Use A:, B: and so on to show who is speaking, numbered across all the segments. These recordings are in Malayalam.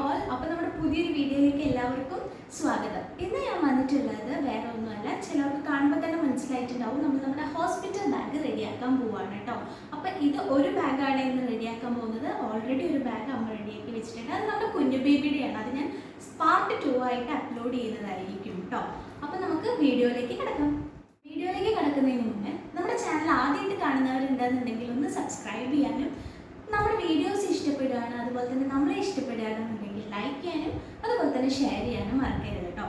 A: ഓൾ അപ്പോൾ നമ്മുടെ പുതിയൊരു വീഡിയോയിലേക്ക് എല്ലാവർക്കും സ്വാഗതം ഇന്ന് ഞാൻ വന്നിട്ടുള്ളത് വേറെ ഒന്നുമല്ല ചിലർക്ക് കാണുമ്പോൾ തന്നെ മനസ്സിലായിട്ടുണ്ടാവും നമ്മൾ നമ്മുടെ ഹോസ്പിറ്റൽ ബാഗ് റെഡിയാക്കാൻ പോവാണ് കേട്ടോ അപ്പോൾ ഇത് ഒരു ബാഗാണ് ഇന്ന് റെഡിയാക്കാൻ പോകുന്നത് ഓൾറെഡി ഒരു ബാഗ് അമ്മ റെഡിയാക്കി വെച്ചിട്ടുണ്ട് അത് നമ്മുടെ കുഞ്ഞു ബേബിയുടെയാണ് അത് ഞാൻ പാർട്ട് ടു ആയിട്ട് അപ്ലോഡ് ചെയ്യുന്നതായിരിക്കും കേട്ടോ അപ്പോൾ നമുക്ക് വീഡിയോയിലേക്ക് കിടക്കാം വീഡിയോയിലേക്ക് കിടക്കുന്നതിന് മുന്നേ നമ്മുടെ ചാനൽ ആദ്യമായിട്ട് കാണുന്നവരുണ്ടെന്നുണ്ടെങ്കിൽ ഒന്ന് സബ്സ്ക്രൈബ് ചെയ്യാനും നമ്മുടെ വീഡിയോസ് ഇഷ്ടപ്പെടുകയാണ് അതുപോലെ തന്നെ നമ്മളെ ഇഷ്ടപ്പെടുകയാണെന്നുണ്ടെങ്കിൽ ലൈക്ക് ചെയ്യാനും അതുപോലെ തന്നെ ഷെയർ ചെയ്യാനും മറക്കരുത് കേട്ടോ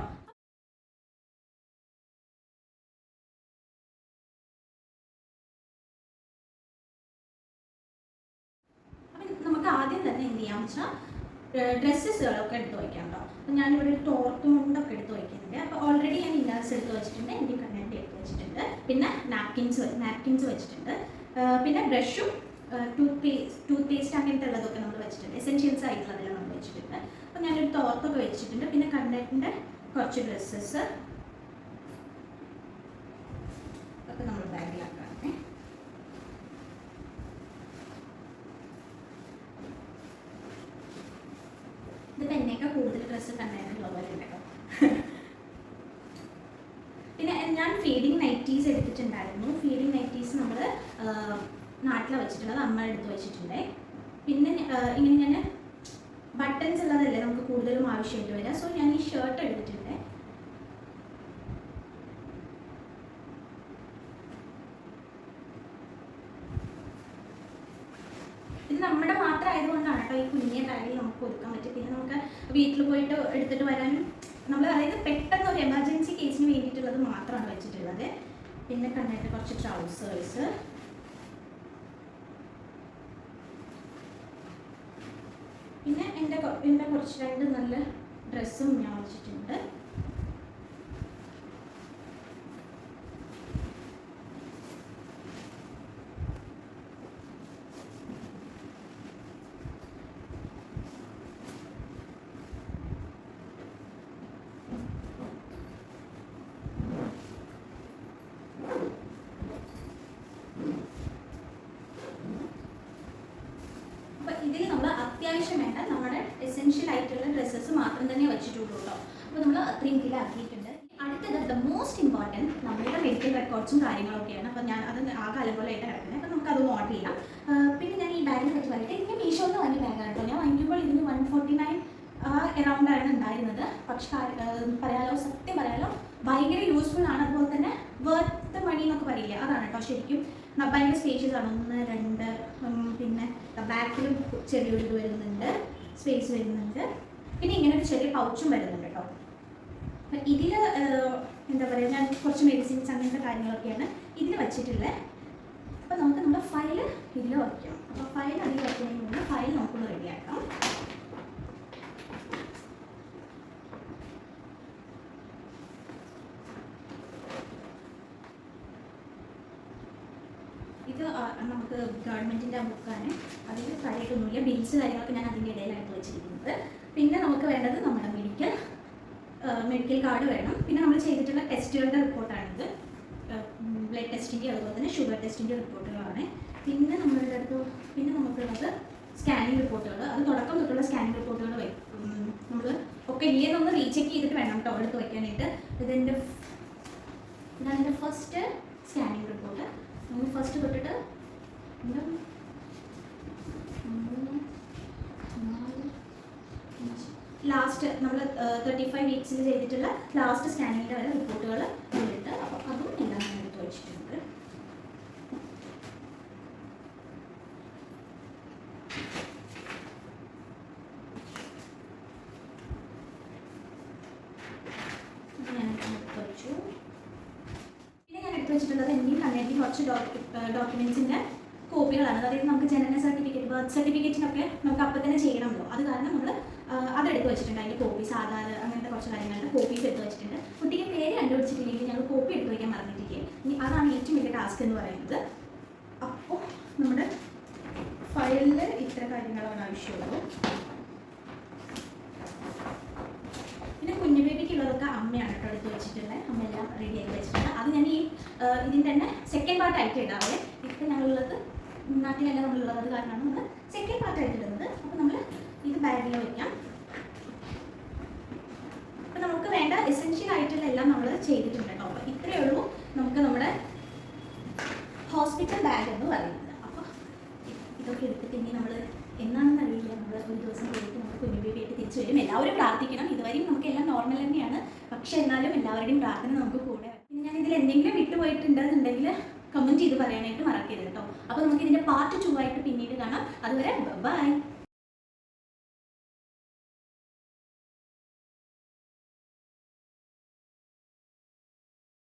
A: നമുക്ക് ആദ്യം തന്നെ എന്ത് ചെയ്യാന്ന് വെച്ചാൽ ഡ്രസ്സസുകളൊക്കെ എടുത്ത് വയ്ക്കാം കേട്ടോ അപ്പം ഞാനിവിടെ ഒരു തോർത്ത് മുണ്ടൊക്കെ എടുത്ത് വയ്ക്കുന്നുണ്ട് അപ്പോൾ ഓൾറെഡി ഞാൻ ഇന്നേഴ്സ് എടുത്ത് വെച്ചിട്ടുണ്ട് എനിക്ക് കണ്ണൻ്റെ എടുത്ത് വെച്ചിട്ടുണ്ട് പിന്നെ നാപ്കിൻസ് നാപ്കിൻസ് വെച്ചിട്ടുണ്ട് പിന്നെ ബ്രഷും ടൂത്ത് പേസ്റ്റ് ടൂത്ത് പേസ്റ്റ് അങ്ങനത്തെ ഉള്ളതൊക്കെ നമ്മൾ വെച്ചിട്ടുണ്ട് എസെൻഷ്യൽസ് ആയിട്ടുള്ളതെല്ലാം നമ്മൾ വെച്ചിട്ടുണ്ട് അപ്പോൾ ഞാനൊരു തോർത്തൊക്കെ വെച്ചിട്ടുണ്ട് പിന്നെ കണ്ടക്റ്റിൻ്റെ കുറച്ച് ഡ്രസ്സസ് ഒക്കെ നമ്മൾ ബാഗിലാക്കാണേ ഇതിപ്പോൾ എന്നേക്കാൾ കൂടുതൽ ഡ്രസ്സ് കണ്ടായിരുന്നു ഉള്ളവരുണ്ട് കേട്ടോ പിന്നെ ഞാൻ ഫീഡിങ് നൈറ്റീസ് എടുത്തിട്ടുണ്ടായിരുന്നു ഫീഡിങ് നൈറ്റീസ് നമ്മൾ നാട്ടിൽ വെച്ചിട്ടുള്ളത് അമ്മ എടുത്ത് വെച്ചിട്ടുണ്ട് പിന്നെ ഇങ്ങനെ ഞാൻ ബട്ടൺസ് ഉള്ളതല്ലേ നമുക്ക് കൂടുതലും ആവശ്യമായിട്ട് വരിക സോ ഞാൻ ഈ ഷർട്ട് എടുത്തിട്ടുണ്ട് ഇത് നമ്മുടെ മാത്രം ആയതുകൊണ്ടാണ് കേട്ടോ ഈ കുഞ്ഞിയെ ബാഗിൽ നമുക്ക് കൊടുക്കാൻ പറ്റും പിന്നെ നമുക്ക് വീട്ടിൽ പോയിട്ട് എടുത്തിട്ട് വരാനും നമ്മൾ അതായത് പെട്ടെന്ന് ഒരു എമർജൻസി കേസിന് വേണ്ടിയിട്ടുള്ളത് മാത്രമാണ് വെച്ചിട്ടുള്ളത് പിന്നെ കണ്ടിട്ട് കുറച്ച് ട്രൗസേഴ്സ് പിന്നെ എൻ്റെ എൻ്റെ കുറച്ച് രണ്ട് നല്ല ഡ്രസ്സും ഞാൻ വെച്ചിട്ടുണ്ട് ഇതിൽ നമ്മൾ അത്യാവശ്യം വേണ്ട നമ്മുടെ എസെൻഷ്യൽ ആയിട്ടുള്ള ഡ്രസ്സസ് മാത്രം തന്നെ വെച്ചിട്ടുള്ളൂ കേട്ടോ അപ്പോൾ നമ്മൾ അത്രയും ആക്കിയിട്ടുണ്ട് അടുത്തത് ദ മോസ്റ്റ് ഇമ്പോർട്ടൻറ്റ് നമ്മളുടെ മെഡിക്കൽ റെക്കോർഡ്സും കാര്യങ്ങളൊക്കെയാണ് അപ്പോൾ ഞാൻ അത് ആ കാലം പോലെ ആയിട്ട് കിടക്കുന്നത് അപ്പോൾ നമുക്ക് അത് ഓർഡർ ചെയ്യാം പിന്നെ ഞാൻ ഈ ബാഗിനെ പറ്റി പറയട്ടെ മീഷോ എന്ന് വാങ്ങിയ ബാഗാണ് കേട്ടോ ഞാൻ വാങ്ങിക്കുമ്പോൾ ഇതിന് വൺ ഫോർട്ടി നയൻ എറൗണ്ടാണ് ഉണ്ടായിരുന്നത് പക്ഷെ പറയാലോ സത്യം പറയാലോ ഭയങ്കര യൂസ്ഫുൾ ആണ് അതുപോലെ തന്നെ വർത്ത് മണി എന്നൊക്കെ പറയില്ല അതാണ് കേട്ടോ ശരിക്കും ഭയങ്കര സ്പേഷ്യസ് ആണ് ഒന്ന് രണ്ട് പിന്നെ ബാക്കിലും ചെറിയൊരു ഇത് വരുന്നുണ്ട് സ്പേസ് വരുന്നുണ്ട് പിന്നെ ഇങ്ങനെ ഒരു ചെറിയ പൗച്ചും വരുന്നുണ്ട് കേട്ടോ ഇതിൽ എന്താ പറയുക ഞാൻ കുറച്ച് മെഡിസിൻസ് അങ്ങനത്തെ കാര്യങ്ങളൊക്കെയാണ് ഇതിൽ വച്ചിട്ടുള്ളത് നമുക്ക് നമുക്ക് ഗവൺമെൻറ്റിൻ്റെ ബുക്കാണ് അതിൽ കാര്യമൊന്നുമില്ല ബിൽസ് കാര്യങ്ങളൊക്കെ ഞാൻ അതിൻ്റെ ഇടയിലായിട്ട് വെച്ചിരിക്കുന്നത് പിന്നെ നമുക്ക് വേണ്ടത് നമ്മുടെ മെഡിക്കൽ മെഡിക്കൽ കാർഡ് വേണം പിന്നെ നമ്മൾ ചെയ്തിട്ടുള്ള ടെസ്റ്റുകളുടെ റിപ്പോർട്ടാണിത് ബ്ലഡ് ടെസ്റ്റിൻ്റെ അതുപോലെ തന്നെ ഷുഗർ ടെസ്റ്റിൻ്റെ റിപ്പോർട്ടുകളാണ് പിന്നെ നമ്മളുടെ അടുത്ത് പിന്നെ നമുക്കുള്ളത് സ്കാനിങ് റിപ്പോർട്ടുകൾ അത് തുടക്കം തൊട്ടുള്ള സ്കാനിങ് റിപ്പോർട്ടുകൾ നമ്മൾ ഒക്കെ ഇല്ലെന്നൊന്ന് റീചെക്ക് ചെയ്തിട്ട് വേണം കേട്ടോ അവിടെ വയ്ക്കാനായിട്ട് ഇതെൻ്റെ ഇതാണ് എൻ്റെ ഫസ്റ്റ് സ്കാനിങ് റിപ്പോർട്ട് നമ്മൾ ഫസ്റ്റ് തൊട്ടിട്ട് ലാസ്റ്റ് നമ്മൾ തേർട്ടി ഫൈവ് വീക്സിൽ ചെയ്തിട്ടുള്ള ലാസ്റ്റ് സ്കാനിങ്ങിൻ്റെ വരെ റിപ്പോർട്ടുകൾ ഉണ്ട് അപ്പോൾ അതും എല്ലാം എടുത്ത് വെച്ചിട്ടുണ്ട് വെച്ചിട്ടുള്ളത് എൻ്റെയും കണ്ണേൻ്റെയും കുറച്ച് ഡോക്യുമെന്റ്സിന്റെ കോപ്പികളാണ് അതായത് നമുക്ക് ജനന സർട്ടിഫിക്കറ്റ് ബർത്ത് സർട്ടിഫിക്കറ്റിനൊക്കെ നമുക്ക് അപ്പം തന്നെ ചെയ്യണമല്ലോ അത് കാരണം നമ്മൾ അതെടുത്ത് വെച്ചിട്ടുണ്ട് അതിൻ്റെ കോപ്പീസ് ആധാർ അങ്ങനത്തെ കുറച്ച് കാര്യങ്ങളുടെ കോപ്പീസ് എടുത്ത് വെച്ചിട്ടുണ്ട് കുട്ടിക്ക് പേര് കണ്ടുപിടിച്ചിട്ടില്ലെങ്കിൽ ഞങ്ങൾ കോപ്പി എടുത്ത് വയ്ക്കാൻ മറന്നിട്ടിരിക്കുക ഇനി അതാണ് ഏറ്റവും വലിയ ടാസ്ക് എന്ന് പറയുന്നത് അപ്പോൾ നമ്മുടെ ഫയലിൽ ഇത്ര കാര്യങ്ങളാണ് ആവശ്യമുള്ളൂ പിന്നെ കുഞ്ഞു ബേബിക്കുള്ളതൊക്കെ അമ്മയാണ് കേട്ടോ എടുത്ത് വെച്ചിട്ടുള്ളത് അമ്മ എല്ലാം റെഡി ആക്കി വെച്ചിട്ടുണ്ട് അത് ഞാൻ ഈ ഇതിൻ്റെ തന്നെ സെക്കൻഡ് പാർട്ടായിട്ട് ഇടാവേ ഇപ്പം ഞങ്ങളുള്ളത് നാട്ടിലല്ല നമ്മളുള്ളത് കാരണമാണ് നമ്മൾ സെക്കൻഡ് പാർട്ടായിട്ട് ഇടുന്നത് അപ്പം നമ്മൾ ഇത് ബാഗിൽ വയ്ക്കാം അപ്പം നമുക്ക് വേണ്ട എസെൻഷ്യൽ ആയിട്ടുള്ള എല്ലാം നമ്മൾ ചെയ്തിട്ടുണ്ട് കേട്ടോ അപ്പോൾ ഇത്രയേ ഉള്ളൂ നമുക്ക് നമ്മുടെ ഹോസ്പിറ്റൽ ബാഗ് എന്ന് പറയുന്നത് അപ്പോൾ ഇതൊക്കെ എടുത്തിട്ട് ഇനി നമ്മൾ എന്നാണെന്ന് അറിയില്ല നമ്മൾ ഒരു ദിവസം കഴിഞ്ഞിട്ട് നമുക്ക് കുഞ്ഞു വീട്ടിൽ തിരിച്ചു വരും എല്ലാവരും പ്രാർത്ഥിക്കണം ഇതുവരെയും എല്ലാം നോർമൽ തന്നെയാണ് പക്ഷെ എന്നാലും എല്ലാവരുടെയും പ്രാർത്ഥന നമുക്ക് കൂടെ പിന്നെ ഞാൻ ഇതിൽ എന്തെങ്കിലും വിട്ടുപോയിട്ടുണ്ടെന്നുണ്ടെങ്കിൽ കമൻറ്റ് ചെയ്ത് പറയാനായിട്ട് മറക്കരുത് കേട്ടോ അപ്പോൾ നമുക്ക് ഇതിൻ്റെ പാർട്ട് ടു ആയിട്ട് പിന്നീട് കാണാം അതുവരെ ബൈ